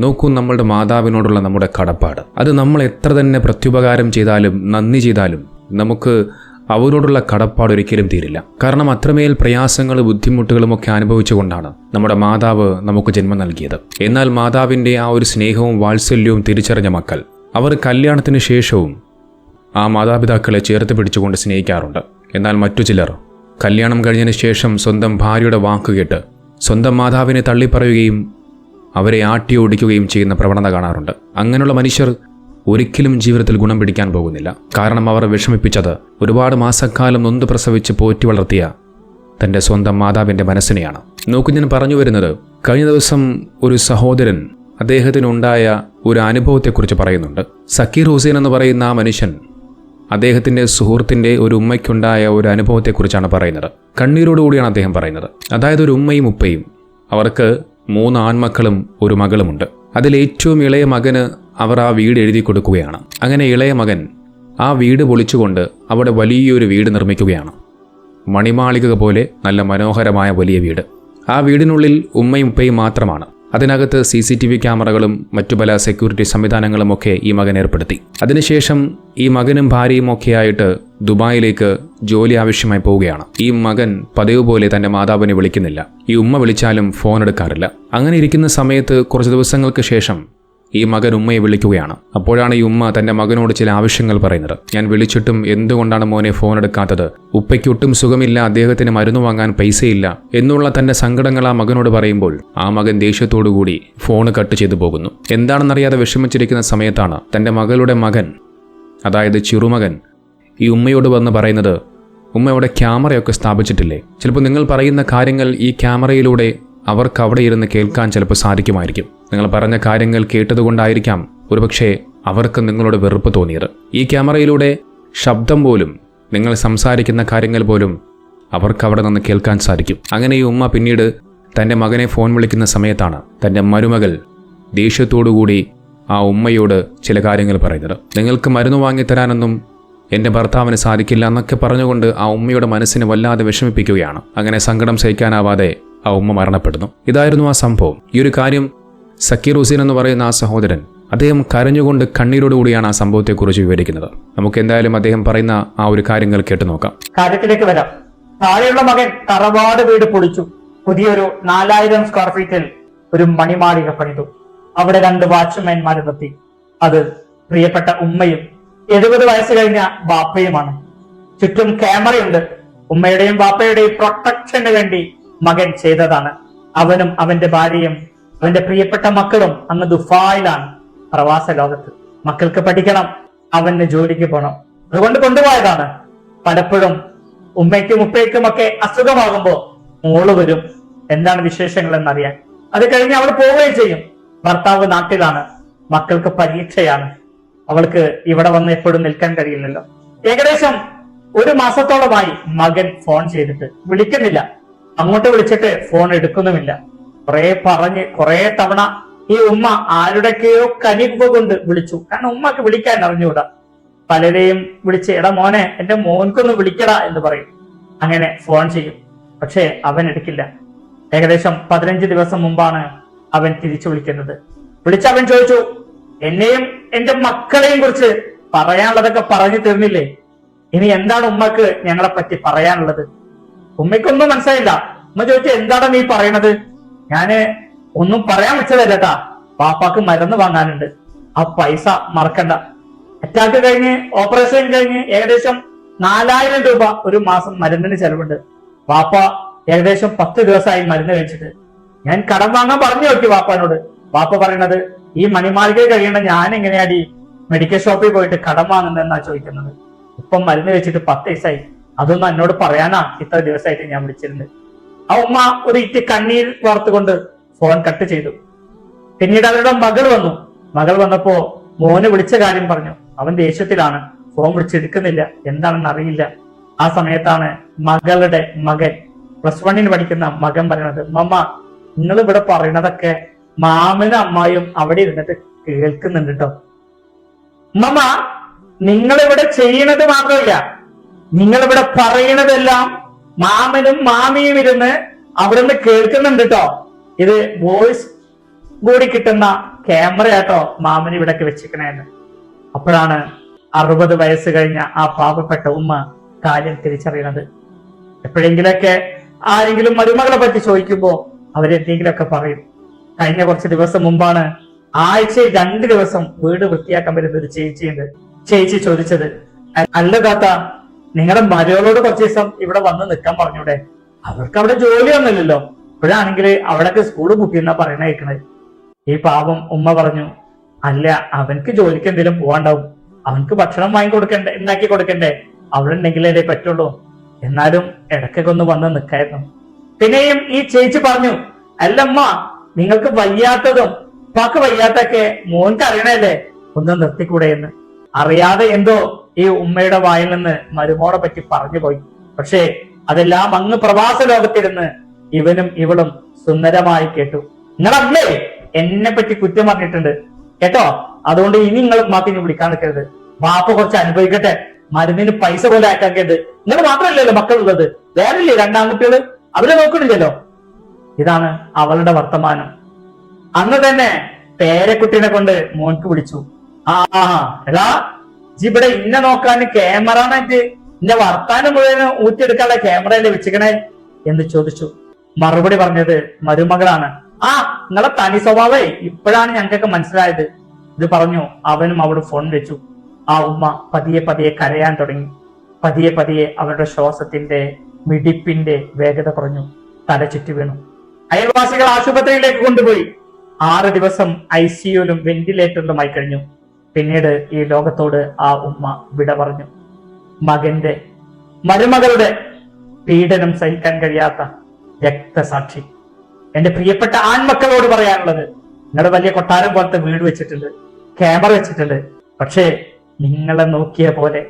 നോക്കൂ നമ്മളുടെ മാതാവിനോടുള്ള നമ്മുടെ കടപ്പാട്. അത് നമ്മൾ എത്ര തന്നെ പ്രത്യുപകാരം ചെയ്താലും നന്ദി ചെയ്താലും നമുക്ക് അവരോടുള്ള കടപ്പാട് ഒരിക്കലും തീരില്ല. കാരണം അത്രമേൽ പ്രയാസങ്ങളും ബുദ്ധിമുട്ടുകളും ഒക്കെ അനുഭവിച്ചുകൊണ്ടാണ് നമ്മുടെ മാതാവ് നമുക്ക് ജന്മം നൽകിയത്. എന്നാൽ മാതാവിന്റെ ആ ഒരു സ്നേഹവും വാത്സല്യവും തിരിച്ചറിഞ്ഞ മക്കൾ അവർ കല്യാണത്തിന് ശേഷവും ആ മാതാപിതാക്കളെ ചേർത്ത് പിടിച്ചുകൊണ്ട് സ്നേഹിക്കാറുണ്ട്. എന്നാൽ മറ്റു ചിലർ കല്യാണം കഴിഞ്ഞതിന് ശേഷം സ്വന്തം ഭാര്യയുടെ വാക്ക് കേട്ട് സ്വന്തം മാതാവിനെ തള്ളിപ്പറയുകയും അവരെ ആട്ടി ഓടിക്കുകയും ചെയ്യുന്ന പ്രവണത കാണാറുണ്ട്. അങ്ങനെയുള്ള മനുഷ്യർ ഒരിക്കലും ജീവിതത്തിൽ ഗുണം പിടിക്കാൻ പോകുന്നില്ല. കാരണം അവർ വിഷമിപ്പിച്ചത് ഒരുപാട് മാസക്കാലം നൊന്ത് പ്രസവിച്ച് പോറ്റി വളർത്തിയ തന്റെ സ്വന്തം മാതാവിന്റെ മനസ്സിനെയാണ്. നോക്കു ഞാൻ പറഞ്ഞു വരുന്നത് കഴിഞ്ഞ ദിവസം ഒരു സഹോദരൻ അദ്ദേഹത്തിനുണ്ടായ ഒരു അനുഭവത്തെക്കുറിച്ച് പറയുന്നുണ്ട്. സക്കീർ ഹുസൈൻ എന്ന് പറയുന്ന ആ മനുഷ്യൻ അദ്ദേഹത്തിന്റെ സുഹൃത്തിന്റെ ഒരു ഉമ്മയ്ക്കുണ്ടായ ഒരു അനുഭവത്തെക്കുറിച്ചാണ് പറയുന്നത്. കണ്ണീരോടുകൂടിയാണ് അദ്ദേഹം പറയുന്നത്. അതായത് ഒരു ഉമ്മയും ഉപ്പയും അവർക്ക് മൂന്ന് ആൺമക്കളും ഒരു മകളുമുണ്ട്. അതിൽ ഏറ്റവും ഇളയ മകന് അവർ ആ വീട് എഴുതി കൊടുക്കുകയാണ്. അങ്ങനെ ഇളയ മകൻ ആ വീട് പൊളിച്ചുകൊണ്ട് അവിടെ വലിയൊരു വീട് നിർമ്മിക്കുകയാണ്. മണിമാളിക പോലെ നല്ല മനോഹരമായ വലിയ വീട്. ആ വീടിനുള്ളിൽ ഉമ്മയും ഉപ്പയും മാത്രമാണ്. അതിനകത്ത് സി സി ടി വി ക്യാമറകളും മറ്റു പല സെക്യൂരിറ്റി സംവിധാനങ്ങളും ഒക്കെ ഈ മകൻ ഏർപ്പെടുത്തി. അതിനുശേഷം ഈ മകനും ഭാര്യയും ഒക്കെ ആയിട്ട് ദുബായിലേക്ക് ജോലി ആവശ്യമായി പോവുകയാണ്. ഈ മകൻ പതിവ് പോലെ തന്റെ മാതാവിനെ വിളിക്കുന്നില്ല. ഈ ഉമ്മ വിളിച്ചാലും ഫോൺ എടുക്കാറില്ല. അങ്ങനെ ഇരിക്കുന്ന സമയത്ത് കുറച്ച് ദിവസങ്ങൾക്ക് ശേഷം ഈ മകൻ ഉമ്മയെ വിളിക്കുകയാണ്. അപ്പോഴാണ് ഈ ഉമ്മ തന്റെ മകനോട് ചില ആവശ്യങ്ങൾ പറയുന്നത്. ഞാൻ വിളിച്ചിട്ടും എന്തുകൊണ്ടാണ് മോനെ ഫോൺ എടുക്കാത്തത്? ഉപ്പയ്ക്ക് ഒട്ടും സുഖമില്ല അദ്ദേഹത്തിന് മരുന്ന് വാങ്ങാൻ പൈസയില്ല എന്നുള്ള തന്റെ സങ്കടങ്ങൾ ആ മകനോട് പറയുമ്പോൾ ആ മകൻ ദേഷ്യത്തോടുകൂടി ഫോൺ കട്ട് ചെയ്തു പോകുന്നു. എന്താണെന്നറിയാതെ വിഷമിച്ചിരിക്കുന്ന സമയത്താണ് തന്റെ മകളുടെ മകൻ അതായത് ചെറുമകൻ ഈ ഉമ്മയോട് വന്ന് പറയുന്നത് ഉമ്മ അവിടെ ക്യാമറയൊക്കെ സ്ഥാപിച്ചിട്ടില്ലേ? ചിലപ്പോൾ നിങ്ങൾ പറയുന്ന കാര്യങ്ങൾ ഈ ക്യാമറയിലൂടെ അവർക്ക് അവിടെ ഇരുന്ന് കേൾക്കാൻ ചിലപ്പോൾ സാധിക്കുമായിരിക്കും. നിങ്ങൾ പറഞ്ഞ കാര്യങ്ങൾ കേട്ടതുകൊണ്ടായിരിക്കാം ഒരുപക്ഷെ അവർക്ക് നിങ്ങളോട് വെറുപ്പ് തോന്നിയത്. ഈ ക്യാമറയിലൂടെ ശബ്ദം പോലും നിങ്ങൾ സംസാരിക്കുന്ന കാര്യങ്ങൾ പോലും അവർക്ക് അവിടെ നിന്ന് കേൾക്കാൻ സാധിക്കും. അങ്ങനെ ഈ ഉമ്മ പിന്നീട് തന്റെ മകനെ ഫോൺ വിളിക്കുന്ന സമയത്താണ് തന്റെ മരുമകൾ ദേഷ്യത്തോടുകൂടി ആ ഉമ്മയോട് ചില കാര്യങ്ങൾ പറയുന്നത്. നിങ്ങൾക്ക് മരുന്ന് വാങ്ങിത്തരാനൊന്നും എന്റെ ഭർത്താവിന് സാധിക്കില്ല എന്നൊക്കെ പറഞ്ഞുകൊണ്ട് ആ ഉമ്മയുടെ മനസ്സിനെ വല്ലാതെ വിഷമിപ്പിക്കുകയാണ്. അങ്ങനെ സങ്കടം സഹിക്കാനാവാതെ ആ ഉമ്മ മരണപ്പെടുന്നു. ഇതായിരുന്നു ആ സംഭവം. ഈ ഒരു കാര്യം സക്കീർ ഹുസൈൻ എന്ന് പറയുന്ന ആ സഹോദരൻ അദ്ദേഹം കരഞ്ഞുകൊണ്ട് കണ്ണീരോടുകൂടിയാണ് ആ സംഭവത്തെക്കുറിച്ച് വിവരിക്കുന്നത്. നമുക്ക് എന്തായാലും അദ്ദേഹം പറയുന്ന ആ ഒരു കാര്യങ്ങൾ കേട്ടു നോക്കാം. കാര്യത്തിലേക്ക് വരാം. താഴെയുള്ള മകൻ തറവാട് വീട് പൊളിച്ചു. പുതിയൊരു നാലായിരം സ്ക്വയർ ഫീറ്റിൽ ഒരു മണിമാളിക പണിതു. അവിടെ രണ്ട് വാച്ച്മാൻമാരെ നിർത്തി അത് പ്രിയപ്പെട്ട ഉമ്മയും എഴുപത് വയസ്സ് കഴിഞ്ഞ ബാപ്പയുമാണ്. ചുറ്റും ക്യാമറയുണ്ട്. ഉമ്മയുടെയും ബാപ്പയുടെയും പ്രൊട്ടക്ഷന് വേണ്ടി മകൻ ചെയ്തതാണ്. അവനും അവന്റെ ഭാര്യയും അവന്റെ പ്രിയപ്പെട്ട മക്കളും അന്ന് ദുഫായിലാണ് പ്രവാസ ലോകത്ത്. മക്കൾക്ക് പഠിക്കണം അവന് ജോലിക്ക് പോകണം അതുകൊണ്ട് കൊണ്ടുപോയതാണ്. പലപ്പോഴും ഉമ്മയ്ക്കും ഉപ്പയ്ക്കും ഒക്കെ അസുഖമാകുമ്പോൾ മോൾ വരും. എന്താണ് വിശേഷങ്ങൾ എന്നറിയാൻ. അത് കഴിഞ്ഞ് അവൾ പോവുകയും ചെയ്യും. ഭർത്താവ് നാട്ടിലാണ്. മക്കൾക്ക് പരീക്ഷയാണ്. അവൾക്ക് ഇവിടെ വന്ന് എപ്പോഴും നിൽക്കാൻ കഴിയില്ലല്ലോ. ഏകദേശം ഒരു മാസത്തോളമായി മകൻ ഫോൺ ചെയ്തിട്ട് വിളിക്കുന്നില്ല. അങ്ങോട്ട് വിളിച്ചിട്ട് ഫോൺ എടുക്കുന്നുമില്ല. കുറെ പറഞ്ഞ് കുറെ തവണ ഈ ഉമ്മ ആരുടെയൊക്കെയോ കനിവ് കൊണ്ട് വിളിച്ചു. കാരണം ഉമ്മക്ക് വിളിക്കാൻ അറിഞ്ഞുകൂടാ. പലരെയും വിളിച്ച് എടാ മോനെ എന്റെ മോൻക്കൊന്ന് വിളിക്കടാ എന്ന് പറയും. അങ്ങനെ ഫോൺ ചെയ്യും. പക്ഷേ അവൻ എടുക്കില്ല. ഏകദേശം പതിനഞ്ച് ദിവസം മുമ്പാണ് അവൻ തിരിച്ചു വിളിക്കുന്നത്. വിളിച്ച അവൻ ചോദിച്ചു എന്നെയും എന്റെ മക്കളെയും കുറിച്ച് പറയാനുള്ളതൊക്കെ പറഞ്ഞു തീർന്നില്ലേ ഇനി എന്താണ് ഉമ്മക്ക് ഞങ്ങളെ പറ്റി പറയാനുള്ളത്? ഉമ്മയ്ക്കൊന്നും മനസ്സിലായില്ല. ഉമ്മ ചോദിച്ചു എന്താണ് നീ പറയണത്? ഞാൻ ഒന്നും പറയാൻ വെച്ചതല്ല പാപ്പാക്ക് മരുന്ന് വാങ്ങാനുണ്ട്. ആ പൈസ മറക്കണ്ട. അറ്റാക്ക് കഴിഞ്ഞ് ഓപ്പറേഷൻ കഴിഞ്ഞ് ഏകദേശം നാലായിരം രൂപ ഒരു മാസം മരുന്നിന് ചെലവുണ്ട്. വാപ്പ ഏകദേശം പത്ത് ദിവസമായി മരുന്ന് കഴിച്ചിട്ട്. ഞാൻ കടം വാങ്ങാൻ പറഞ്ഞു നോക്കി വാപ്പാനോട് വാപ്പ പറയണത് ഈ മണിമാളികയിൽ കഴിയേണ്ട ഞാൻ എങ്ങനെയാടി മെഡിക്കൽ ഷോപ്പിൽ പോയിട്ട് കടം വാങ്ങുന്നതെന്നാ ചോദിക്കുന്നത്? ഇപ്പം മരുന്ന് വെച്ചിട്ട് പത്ത് ദിവസമായി അതൊന്നും എന്നോട് പറയാനാ? ഇത്ര ദിവസമായിട്ട് ഞാൻ വിളിച്ചിരുന്നത്. ആ ഉമ്മ ഒരു ഇറ്റ് കണ്ണീർ വാർത്തുകൊണ്ട് ഫോൺ കട്ട് ചെയ്തു. പിന്നീട് അവരുടെ മകൾ വന്നു. മകൾ വന്നപ്പോ മോന് വിളിച്ച കാര്യം പറഞ്ഞു. അവൻ ദേഷ്യത്തിലാണ്. ഫോൺ വിളിച്ചെടുക്കുന്നില്ല. എന്താണെന്ന് അറിയില്ല. ആ സമയത്താണ് മകളുടെ മകൻ പ്ലസ് വണ്ണിന് പഠിക്കുന്ന മകൻ പറയുന്നത് മമ്മ നിങ്ങൾ ഇവിടെ പറയണതൊക്കെ മാമനും അമ്മായും അവിടെ ഇരുന്നിട്ട് കേൾക്കുന്നുണ്ട് കേട്ടോ മമ്മ നിങ്ങളിവിടെ ചെയ്യണത് മാത്രമല്ല നിങ്ങളിവിടെ പറയണതെല്ലാം മാമനും മാമിയും ഇരുന്ന് അവിടെ നിന്ന് കേൾക്കുന്നുണ്ട് കേട്ടോ ഇത് വോയിസ് കൂടി കിട്ടുന്ന ക്യാമറയാട്ടോ മാമന് ഇവിടൊക്കെ വെച്ചിരിക്കണേന്ന്. അപ്പോഴാണ് അറുപത് വയസ്സ് കഴിഞ്ഞ ആ പാവപ്പെട്ട ഉമ്മ കാര്യം തിരിച്ചറിയണത്. എപ്പോഴെങ്കിലൊക്കെ ആരെങ്കിലും മരുമകളെ പറ്റി ചോദിക്കുമ്പോ അവരെന്തെങ്കിലുമൊക്കെ പറയും. കഴിഞ്ഞ കുറച്ച് ദിവസം മുമ്പാണ് ആഴ്ചയിൽ രണ്ട് ദിവസം വീട് വൃത്തിയാക്കാൻ വരുന്ന ഒരു ചേച്ചിയുണ്ട്. ചേച്ചി ചോദിച്ചത് "അ- അല്ല താത്ത നിങ്ങളുടെ മരുകളോട് കുറച്ച് ദിവസം ഇവിടെ വന്ന് നിൽക്കാൻ പറഞ്ഞൂടെ? അവർക്ക് അവിടെ ജോലിയൊന്നുമില്ലല്ലോ ഇപ്പോഴാണെങ്കിൽ അവിടൊക്കെ സ്കൂൾ പൂട്ടിയെന്നാ പറയണ കേൾക്കണത് ഈ പാവം ഉമ്മ പറഞ്ഞു അല്ല അവൻക്ക് ജോലിക്ക് എന്തെങ്കിലും പോവാണ്ടാവും. അവൻക്ക് ഭക്ഷണം വാങ്ങി കൊടുക്കണ്ടേ ഉണ്ടാക്കി കൊടുക്കണ്ടേ? അവിടെ ഉണ്ടെങ്കിലേ പറ്റുള്ളൂ. എന്നാലും ഇടയ്ക്കൊക്കെ ഒന്ന് വന്ന് നിൽക്കായിരുന്നു. പിന്നെയും ഈ ചേച്ചി പറഞ്ഞു അല്ലമ്മ നിങ്ങൾക്ക് വയ്യാത്തതും പാക്ക് വയ്യാത്തൊക്കെ മോൻക്ക് അറിയണല്ലേ? ഒന്ന് നിർത്തിക്കൂടെ എന്ന്. അറിയാതെ എന്തോ ഈ ഉമ്മയുടെ വായിൽ നിന്ന് മരുമോളെ പറ്റി പറഞ്ഞു പോയി. പക്ഷേ അതെല്ലാം അങ്ങ് പ്രവാസ ലോകത്തിരുന്ന് ഇവനും ഇവളും സുന്ദരമായി കേട്ടു. അമ്മേ എന്നെ പറ്റി കുറ്റം പറഞ്ഞിട്ടുണ്ട്. കേട്ടോ? അതുകൊണ്ട് ഇനി നിങ്ങൾ ഉമ്മാക്കിനെ വിളിക്കാൻ നിൽക്കരുത്. വാപ്പ കുറച്ച് അനുഭവിക്കട്ടെ. മരുന്നിന് പൈസ പോലെ ആക്കാക്കരുത് നിങ്ങൾ മാത്രമല്ലല്ലോ മക്കളുള്ളത്. വേറില്ലേ രണ്ടാൺകുട്ടികൾ അവരെ നോക്കണില്ലല്ലോ. ഇതാണ് അവളുടെ വർത്തമാനം. അന്ന് തന്നെ പേരക്കുട്ടീനെ കൊണ്ട് മോൻക്ക് വിളിച്ചു ആ എടാ ഇവിടെ ഇന്നെ നോക്കാൻ ക്യാമറ മറ്റ് ഇന്റെ വർത്താനം മുഴുവൻ ഊറ്റിയെടുക്കാനുള്ള ക്യാമറയല്ലേ വെച്ചിക്കണേ എന്ന് ചോദിച്ചു. മറുപടി പറഞ്ഞത് മരുമകളാണ്. ആ നിങ്ങളെ തനി സ്വഭാവേ ഇപ്പോഴാണ് ഞങ്ങൾക്കൊക്കെ മനസ്സിലായത്. ഇത് പറഞ്ഞു അവനും അവിടെ ഫോൺ വെച്ചു. ആ ഉമ്മ പതിയെ പതിയെ കരയാൻ തുടങ്ങി. പതിയെ പതിയെ അവരുടെ ശ്വാസത്തിന്റെ മിടിപ്പിന്റെ വേഗത കുറഞ്ഞു. തല ചുറ്റി വീണു. അയൽവാസികൾ ആശുപത്രിയിലേക്ക് കൊണ്ടുപോയി. ആറ് ദിവസം ഐ സിയുലും വെന്റിലേറ്ററിലുമായി കഴിഞ്ഞു. പിന്നീട് ഈ ലോകത്തോട് ആ ഉമ്മ വിട പറഞ്ഞു. മകന്റെ മരുമകളുടെ പീഡനം സഹിക്കാൻ കഴിയാത്ത രക്തസാക്ഷി. എന്റെ പ്രിയപ്പെട്ട ആൺമക്കളോട് പറയാനുള്ളത് നിങ്ങളുടെ വലിയ കൊട്ടാരം പോലത്തെ വീട് വെച്ചിട്ടുണ്ട് ക്യാമറ വെച്ചിട്ടുണ്ട്. പക്ഷേ നിങ്ങളെ നോക്കിയ പോലെ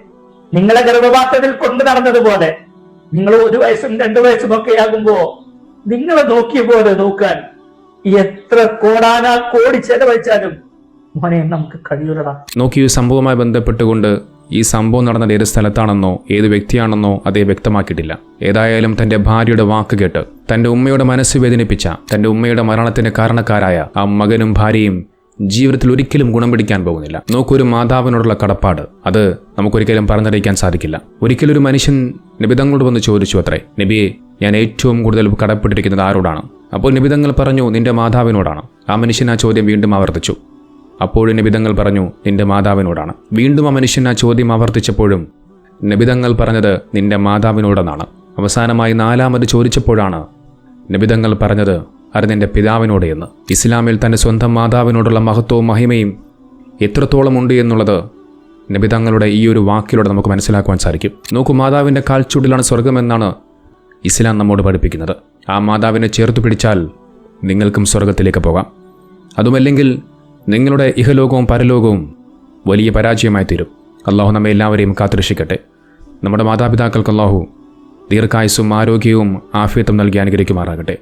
നിങ്ങളെ ഗർഭപാത്രത്തിൽ കൊണ്ടു നടന്നതുപോലെ നിങ്ങൾ ഒരു വയസ്സും രണ്ടു വയസ്സും ഒക്കെ ആകുമ്പോ നിങ്ങളെ നോക്കിയ പോലെ നോക്കാൻ എത്ര കോടാനാ കോടി ചെലവഴിച്ചാലും മോനെ നമുക്ക് കഴിയൂലടാ. നോക്കി ഈ സംഭവവുമായി ബന്ധപ്പെട്ടുകൊണ്ട് ഈ സംഭവം നടന്നത് ഏത് സ്ഥലത്താണെന്നോ ഏത് വ്യക്തിയാണെന്നോ അതേ വ്യക്തമാക്കിയിട്ടില്ല. ഏതായാലും തന്റെ ഭാര്യയുടെ വാക്ക് കേട്ട് തന്റെ ഉമ്മയുടെ മനസ്സ് വേദനിപ്പിച്ച തന്റെ ഉമ്മയുടെ മരണത്തിന് കാരണക്കാരായ ആ മകനും ഭാര്യയും ജീവിതത്തിൽ ഒരിക്കലും ഗുണം പിടിക്കാൻ പോകുന്നില്ല. നോക്കൊരു മാതാവിനോടുള്ള കടപ്പാട്. അത് നമുക്കൊരിക്കലും പറഞ്ഞറിയിക്കാൻ സാധിക്കില്ല. ഒരിക്കലും ഒരു മനുഷ്യൻ നിബിതങ്ങളോട് വന്ന് ചോദിച്ചു അത്രേ. നബിയെ ഞാൻ ഏറ്റവും കൂടുതൽ കടപ്പെട്ടിരിക്കുന്നത് ആരോടാണ്? അപ്പോൾ നിബിതങ്ങൾ പറഞ്ഞു നിന്റെ മാതാവിനോടാണ്. ആ മനുഷ്യൻ ആ ചോദ്യം വീണ്ടും ആവർത്തിച്ചു. അപ്പോഴും നിബിതങ്ങൾ പറഞ്ഞു നിന്റെ മാതാവിനോടാണ്. വീണ്ടും ആ മനുഷ്യൻ ആ ചോദ്യം ആവർത്തിച്ചപ്പോഴും നിബിതങ്ങൾ പറഞ്ഞത് നിന്റെ മാതാവിനോടെന്നാണ്. അവസാനമായി നാലാമത് ചോദിച്ചപ്പോഴാണ് നിബിതങ്ങൾ പറഞ്ഞത് അത് നിന്റെ പിതാവിനോട് എന്ന്. ഇസ്ലാമിൽ തന്റെ സ്വന്തം മാതാവിനോടുള്ള മഹത്വവും മഹിമയും എത്രത്തോളം ഉണ്ട് എന്നുള്ളത് നബിതങ്ങളുടെ ഈ ഒരു വാക്കിലൂടെ നമുക്ക് മനസ്സിലാക്കുവാൻ സാധിക്കും. നോക്കൂ മാതാവിന്റെ കാൽച്ചുടിലാണ് സ്വർഗമെന്നാണ് ഇസ്ലാം നമ്മോട് പഠിപ്പിക്കുന്നത്. ആ മാതാവിനെ ചേർത്ത് പിടിച്ചാൽ നിങ്ങൾക്കും സ്വർഗത്തിലേക്ക് പോകാം. അതുമല്ലെങ്കിൽ നിങ്ങളുടെ ഇഹലോകവും പരലോകവും വലിയ പരാജയമായി തീരും. അള്ളാഹു നമ്മെ എല്ലാവരെയും കാത്തുരക്ഷിക്കട്ടെ. നമ്മുടെ മാതാപിതാക്കൾക്ക് അള്ളാഹു ദീർഘായുസ്സും ആരോഗ്യവും ആഫിയത്തും നൽകി അനുഗ്രഹിക്കുമാറാകട്ടെ.